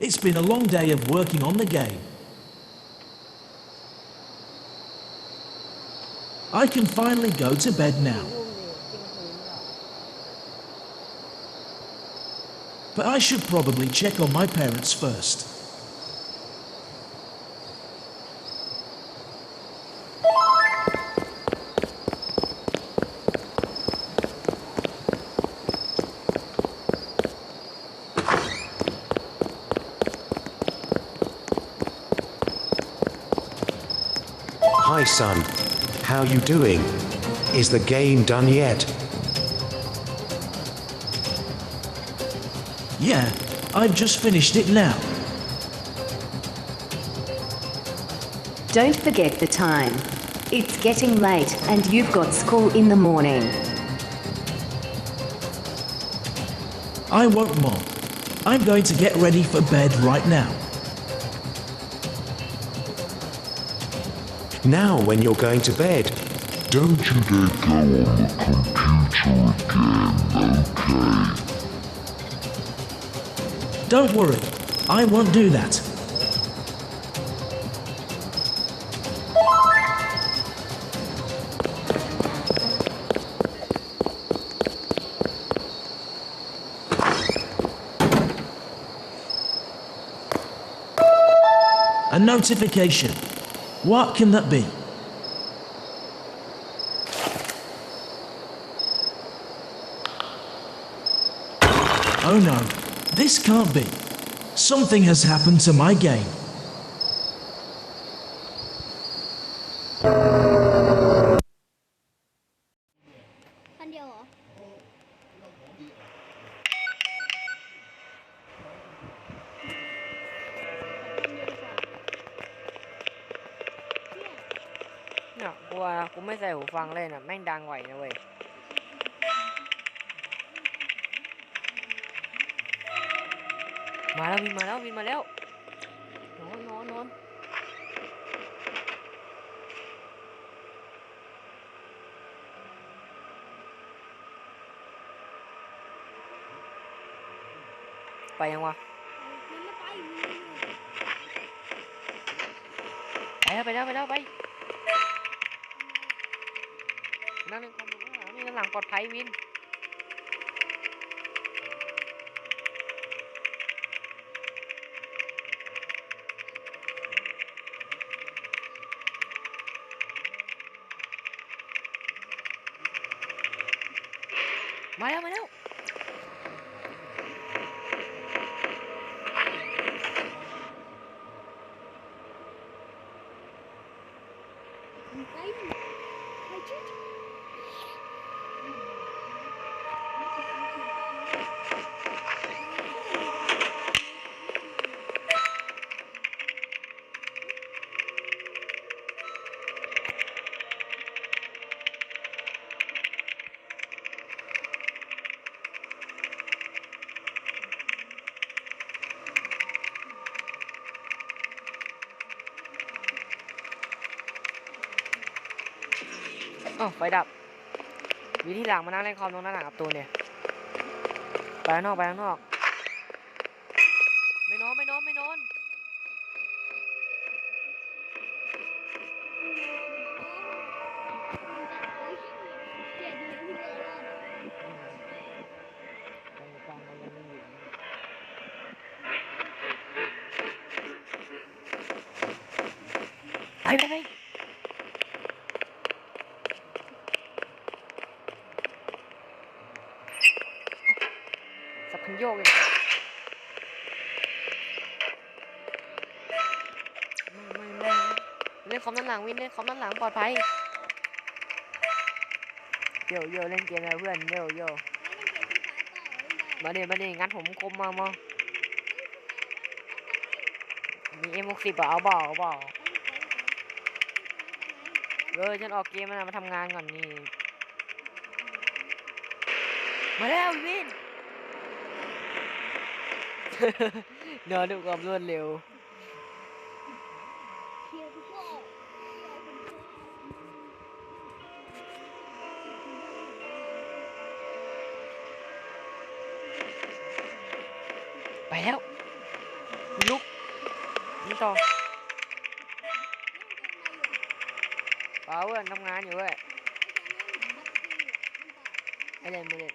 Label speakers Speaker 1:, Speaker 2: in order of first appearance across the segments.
Speaker 1: It's been a long day of working on the game. I can finally go to bed now. But I should probably check on my parents first.
Speaker 2: Son. How you doing? Is the game done yet?
Speaker 1: Yeah, I've just finished it now.
Speaker 3: Don't forget the time. It's getting late and you've got school in the morning.
Speaker 1: I won't, Mom. I'm going to get ready for bed right now.
Speaker 2: Now when you're going to bed.
Speaker 4: Don't you dare go on the computer again, okay?
Speaker 1: Don't worry, I won't do that. A notification. What can that be? Oh no, this can't be. Something has happened to my game.
Speaker 5: เนี่
Speaker 6: ยกูว่านะกูไม่ใส่หูฟังเล่นอะแม่งดังไหวนะเว้ยมาแล้ววินมาแล้ววินมาแล้วนอนนอนนอนไปยังวะ
Speaker 5: ไป
Speaker 6: แล้วไปแล้วไปแล้วไป นั่งเล่นคอมอยู่ข้างหลังนี่ด้านหลังปลอดภัยวิน มาแล้วมาแล้ว
Speaker 5: ไปไปชุ ด
Speaker 6: อ๋อไฟดับวิธีหลังมานั่งเล่นคอมตรงหน้าหลังกับตูนเนี่ย ไปข้างนอกไปข้างนอก ไม่นอนไม่นอนไม่นอนไปไปไป นคอมด้านหลังวินเล่นคอมด้านหลังปลอดภัยโยโย่เล่นเกมอะไรเพื่อนโยโย่มาเดี๋ยวมาเดี๋ยวงัดผมคมมามามีเอ็มหกสิบเอาเปล่าเอาเปล่าเออฉันออกเกมมานะมาทำงานก่อนนี่ มาแล้ววินเดินด้วยความรวดเร็ว แล้วลุกนี่ต่อเปล่าเพื่อนทำงานอยู่เว้ยไม่เล่นไม่เล่น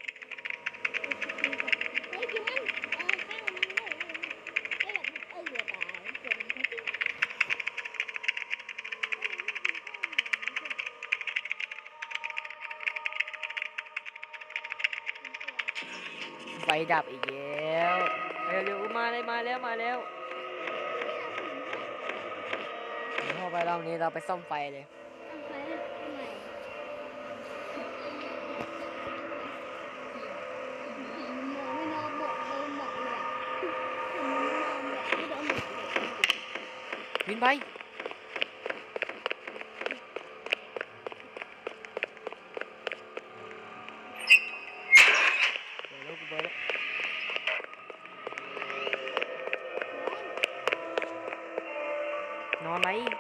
Speaker 6: ไฟดับอีกแล้ว เร็วๆมาเลยมาแล้วมาแล้วเดี๋ยวพอไปรอบนี้เราไปซ่อมไฟเลย
Speaker 5: เอาไ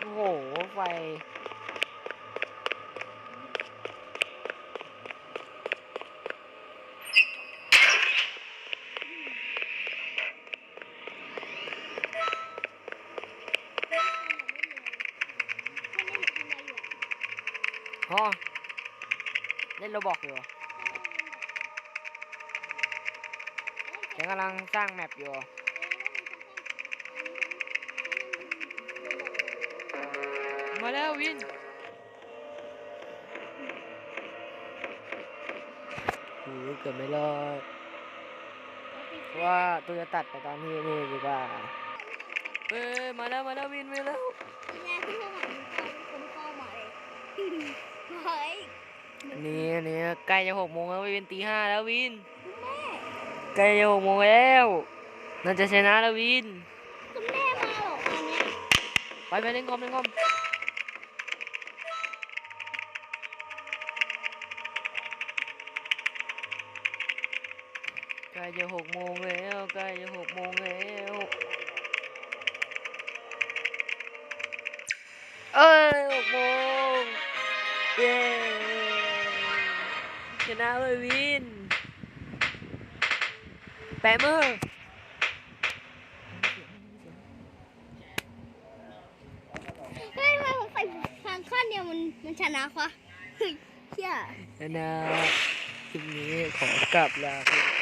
Speaker 5: โอ้
Speaker 6: โห ไฟ อ๋อเล่นโรบอกอยู่ฉันกำลังสร้างแมปอยู่มาแล้ววินโอ้โหเกือบไม่รอดว่าตัวจะตัดไปตอนนี้นี่ดีกว่าเอ้ยมาแล้วมาแล้ววินมาแล้ว
Speaker 5: เฮ้ย
Speaker 6: นี่นี่ใกล้จะหกโมงแล้ววินตีห้าแล้ววินใกล้จะหกโมงแล้วน่าจะชนะแล้ววิน
Speaker 5: คุณแม่มาหรออันเนี้ย
Speaker 6: ไปไปเล่นคอมเล่นคอมใกล้จะหกโมงแล้วใกล้จะหกโมงแล้วเอ้ยหกโมงเย้ ชนะเลยวิน แปะมือ
Speaker 5: เฮ้ยทำไมผมใส่ทางข้างเดียวมันมันชนะวะเฮ้ยเชี่ย
Speaker 6: นะนะคลิปนี้ขอกลับลาไป